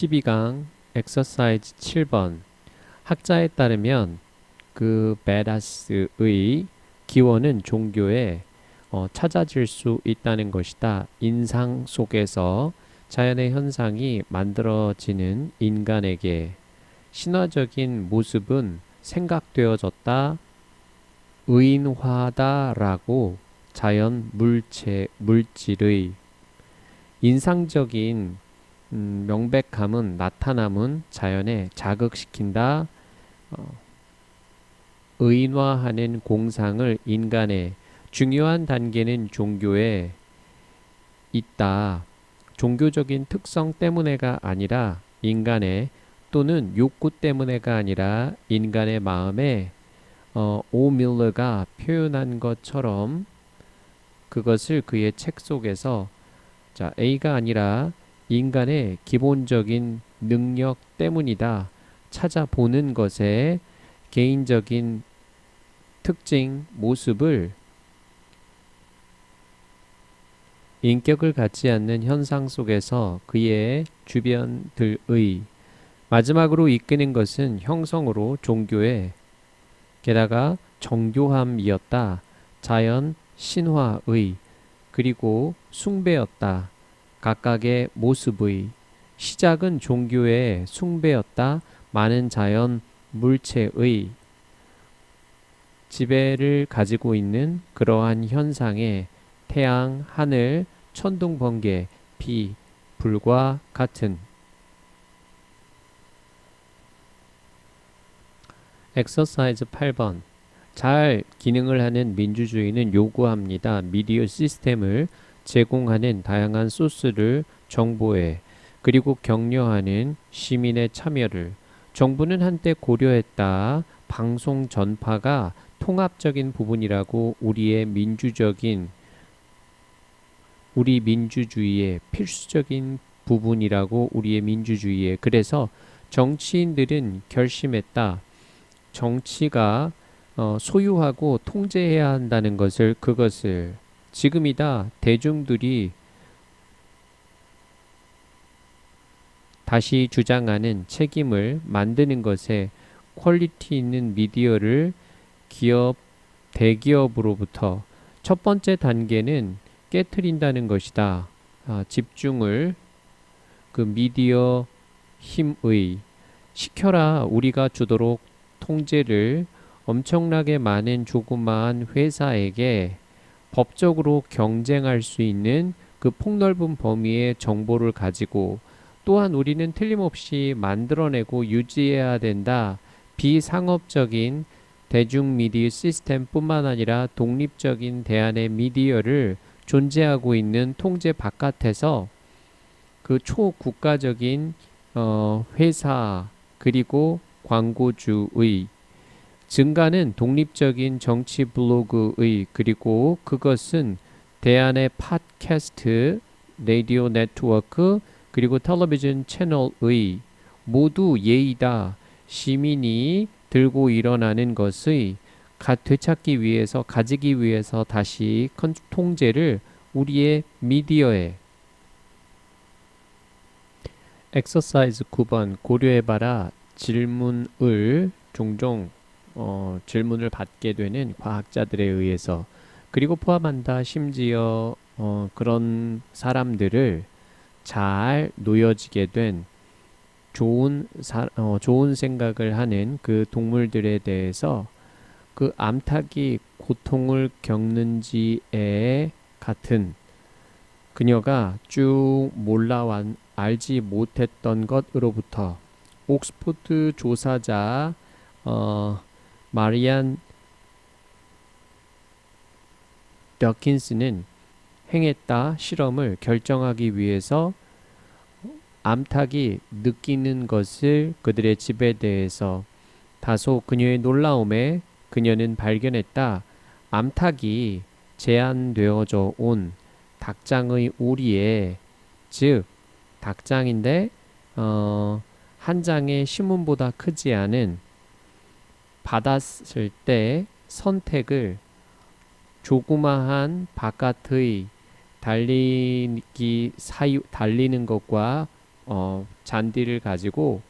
12강 엑서사이즈 7번 학자에 따르면 그 베다스의 기원은 종교에 어, 찾아질 수 있다는 것이다. 인상 속에서 자연의 현상이 만들어지는 인간에게 신화적인 모습은 생각되어졌다. 의인화다라고 자연 물체 물질의 인상적인 음, 명백함은 나타남은 자연에 자극시킨다. 어, 의인화하는 공상을 인간의 중요한 단계는 종교에 있다. 종교적인 특성 때문에가 아니라 인간의 또는 욕구 때문에가 아니라 인간의 마음에 어, 오 밀러가 표현한 것처럼 그것을 그의 책 속에서 자 A가 아니라 인간의 기본적인 능력 때문이다. 찾아보는 것에 개인적인 특징, 모습을 인격을 갖지 않는 현상 속에서 그의 주변들의 마지막으로 이끄는 것은 형성으로 종교의 게다가 정교함이었다. 자연 신화의 그리고 숭배였다. 각각의 모습의 시작은 종교의 숭배였다. 많은 자연 물체의 지배를 가지고 있는 그러한 현상에 태양, 하늘, 천둥, 번개, 비, 불과 같은 엑서사이즈 8번 잘 기능을 하는 민주주의는 요구합니다. 미디어 시스템을 제공하는 다양한 소스를 정보에 그리고 격려하는 시민의 참여를 정부는 한때 고려했다. 방송 전파가 통합적인 부분이라고 우리의 민주적인 우리 민주주의의 필수적인 부분이라고 우리의 민주주의에 그래서 정치인들은 결심했다. 정치가 어, 소유하고 통제해야 한다는 것을 그것을 지금이다 대중들이 다시 주장하는 책임을 만드는 것에 퀄리티 있는 미디어를 기업 대기업으로부터 첫 번째 단계는 깨트린다는 것이다. 아, 집중을 그 미디어 힘의 시켜라 우리가 주도록 통제를 엄청나게 많은 조그마한 회사에게 법적으로 경쟁할 수 있는 그 폭넓은 범위의 정보를 가지고 또한 우리는 틀림없이 만들어내고 유지해야 된다. 비상업적인 대중 미디어 시스템뿐만 아니라 독립적인 대안의 미디어를 존재하고 있는 통제 바깥에서 그 초국가적인 어, 회사 그리고 광고주의 증가는 독립적인 정치 블로그의 그리고 그것은 대안의 팟캐스트, 라디오 네트워크 그리고 텔레비전 채널의 모두 예의다. 시민이 들고 일어나는 것의 가, 되찾기 위해서 가지기 위해서 다시 컨, 통제를 우리의 미디어에 엑서사이즈 9번 고려해봐라 질문을 종종 어, 질문을 받게 되는 과학자들에 의해서 그리고 포함한다. 심지어 어, 그런 사람들을 잘 놓여지게 된 좋은 사, 어, 좋은 생각을 하는 그 동물들에 대해서 그 암탉이 고통을 겪는지에 같은 그녀가 쭉 몰라왔 알지 못했던 것으로부터 옥스포드 조사자 어, 마리안 더킨스는 행했다 실험을 결정하기 위해서 암탉이 느끼는 것을 그들의 집에 대해서 다소 그녀의 놀라움에 그녀는 발견했다. 암탉이 제한되어져 온 닭장의 오리에 즉 닭장인데 어, 한 장의 신문보다 크지 않은 받았을 때 선택을 조그마한 바깥의 달리기 사유 달리는 것과 어, 잔디를 가지고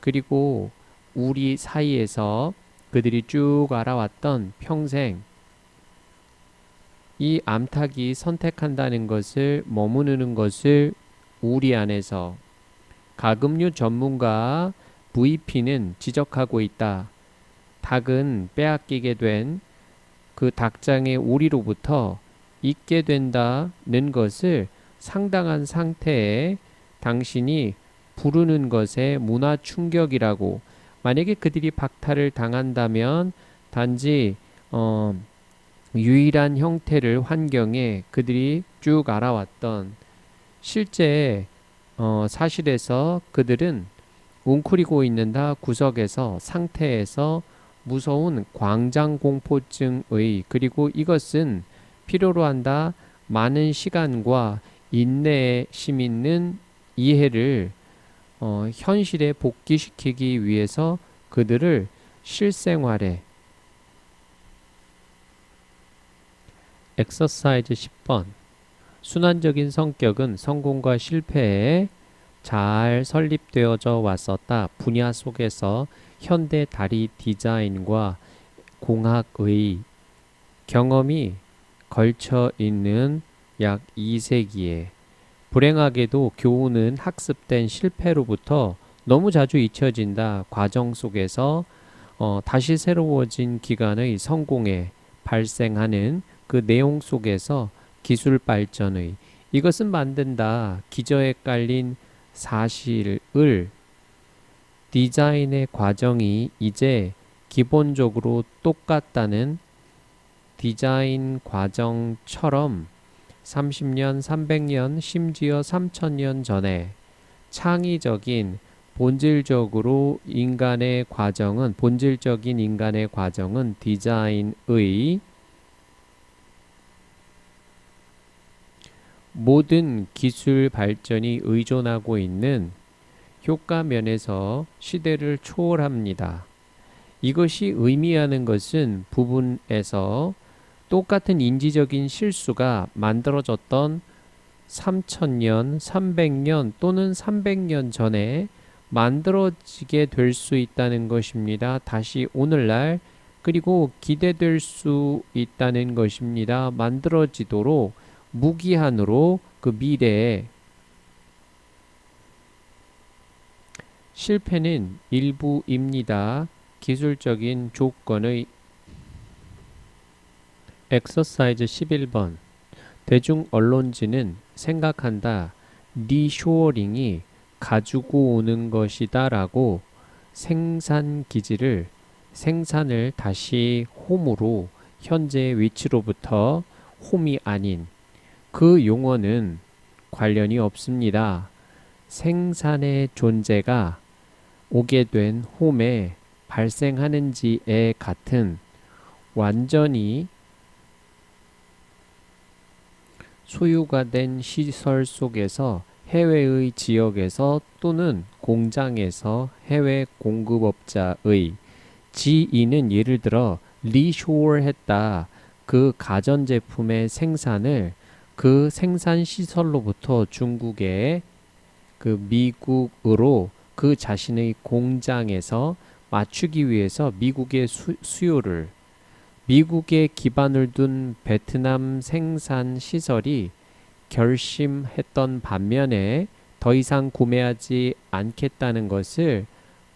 그리고 우리 사이에서 그들이 쭉 알아왔던 평생 이 암탉이 선택한다는 것을 머무르는 것을 우리 안에서 가금류 전문가 VP는 지적하고 있다. 닭은 빼앗기게 된 그 닭장의 오리로부터 있게 된다는 것을 상당한 상태에 당신이 부르는 것에 문화 충격이라고 만약에 그들이 박탈을 당한다면 단지 어, 유일한 형태를 환경에 그들이 쭉 알아왔던 실제 어, 사실에서 그들은 웅크리고 있는다 구석에서 상태에서 무서운 광장 공포증의 그리고 이것은 필요로 한다 많은 시간과 인내심 있는 이해를 어, 현실에 복귀시키기 위해서 그들을 실생활에. 엑서사이즈 10번. 순환적인 성격은 성공과 실패에 잘 설립되어져 왔었다. 분야 속에서 현대 다리 디자인과 공학의 경험이 걸쳐 있는 약 2세기에 불행하게도 교훈은 학습된 실패로부터 너무 자주 잊혀진다. 과정 속에서 어, 다시 새로워진 기간의 성공에 발생하는 그 내용 속에서 기술 발전의 이것은 만든다. 기저에 깔린 사실을 디자인의 과정이 이제 기본적으로 똑같다는 디자인 과정처럼 30년, 300년, 심지어 3000년 전에 창의적인 본질적으로 인간의 과정은 본질적인 인간의 과정은 디자인의 모든 기술 발전이 의존하고 있는 효과 면에서 시대를 초월합니다. 이것이 의미하는 것은 부분에서 똑같은 인지적인 실수가 만들어졌던 3000년, 300년 또는 300년 전에 만들어지게 될 수 있다는 것입니다. 다시 오늘날 그리고 기대될 수 있다는 것입니다. 만들어지도록 무기한으로 그 미래에 실패는 일부입니다. 기술적인 조건의 엑서사이즈 11번 대중 언론지는 생각한다. 리쇼어링이 가지고 오는 것이다 라고 생산 기지를 생산을 다시 홈으로 현재 위치로부터 홈이 아닌 그 용어는 관련이 없습니다. 생산의 존재가 오게 된 홈에 발생하는지에 같은 완전히 소유가 된 시설 속에서 해외의 지역에서 또는 공장에서 해외 공급업자의 지인은 예를 들어 리쇼어했다. 그 가전제품의 생산을 그 생산 시설로부터 중국의 그 미국으로 그 자신의 공장에서 맞추기 위해서 미국의 수, 수요를 미국에 기반을 둔 베트남 생산 시설이 결심했던 반면에 더 이상 구매하지 않겠다는 것을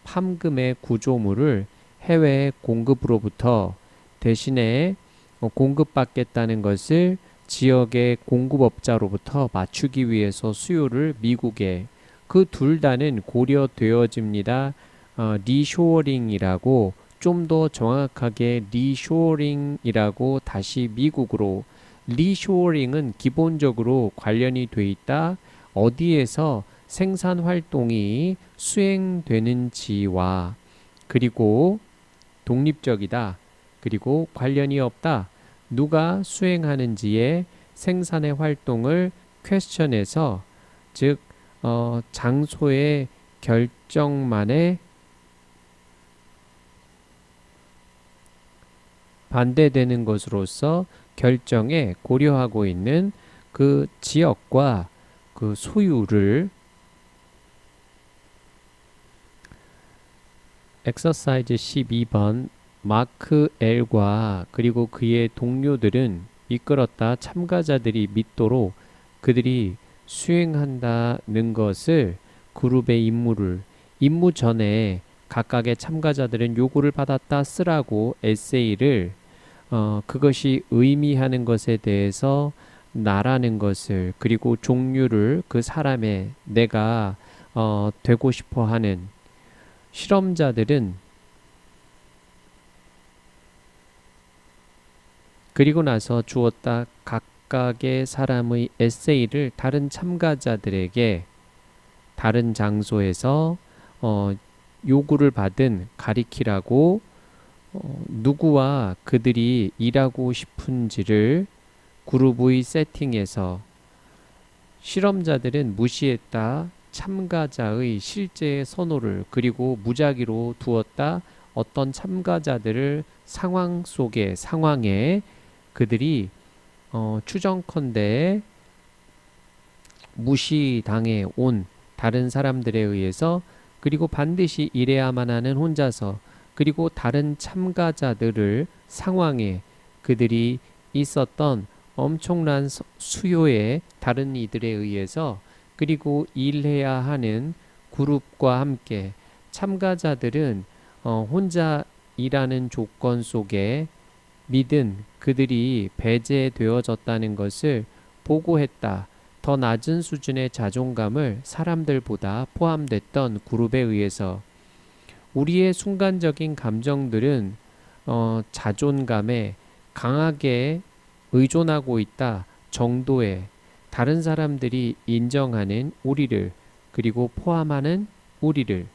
판금의 구조물을 해외 공급으로부터 대신에 공급받겠다는 것을 지역의 공급업자로부터 맞추기 위해서 수요를 미국에 그 둘 다는 고려되어집니다. 어, 리쇼어링이라고 좀 더 정확하게 리쇼어링이라고 다시 미국으로 리쇼어링은 기본적으로 관련이 돼 있다. 어디에서 생산 활동이 수행되는지와 그리고 독립적이다. 그리고 관련이 없다. 누가 수행하는지의 생산의 활동을 퀘스천에서 즉 어, 장소의 결정만에 반대되는 것으로서 결정에 고려하고 있는 그 지역과 그 소유를 엑서사이즈 12번 마크 L과 그리고 그의 동료들은 이끌었다 참가자들이 믿도록 그들이 수행한다는 것을 그룹의 임무를 임무 전에 각각의 참가자들은 요구를 받았다 쓰라고 에세이를 어, 그것이 의미하는 것에 대해서 나라는 것을 그리고 종류를 그 사람의 내가 어, 되고 싶어 하는 실험자들은 그리고 나서 주었다 각각의 사람의 에세이를 다른 참가자들에게 다른 장소에서 어, 요구를 받은 가리키라고 어, 누구와 그들이 일하고 싶은지를 그룹의 세팅에서 실험자들은 무시했다. 참가자의 실제 선호를 그리고 무작위로 두었다. 어떤 참가자들을 상황 속에 상황에 그들이 어, 추정컨대 무시당해 온 다른 사람들에 의해서 그리고 반드시 일해야만 하는 혼자서 그리고 다른 참가자들을 상황에 그들이 있었던 엄청난 서- 수요의 다른 이들에 의해서 그리고 일해야 하는 그룹과 함께 참가자들은 어, 혼자 일하는 조건 속에 믿은 그들이 배제되어졌다는 것을 보고했다. 더 낮은 수준의 자존감을 사람들보다 포함됐던 그룹에 의해서 우리의 순간적인 감정들은 어, 자존감에 강하게 의존하고 있다 정도의 다른 사람들이 인정하는 우리를 그리고 포함하는 우리를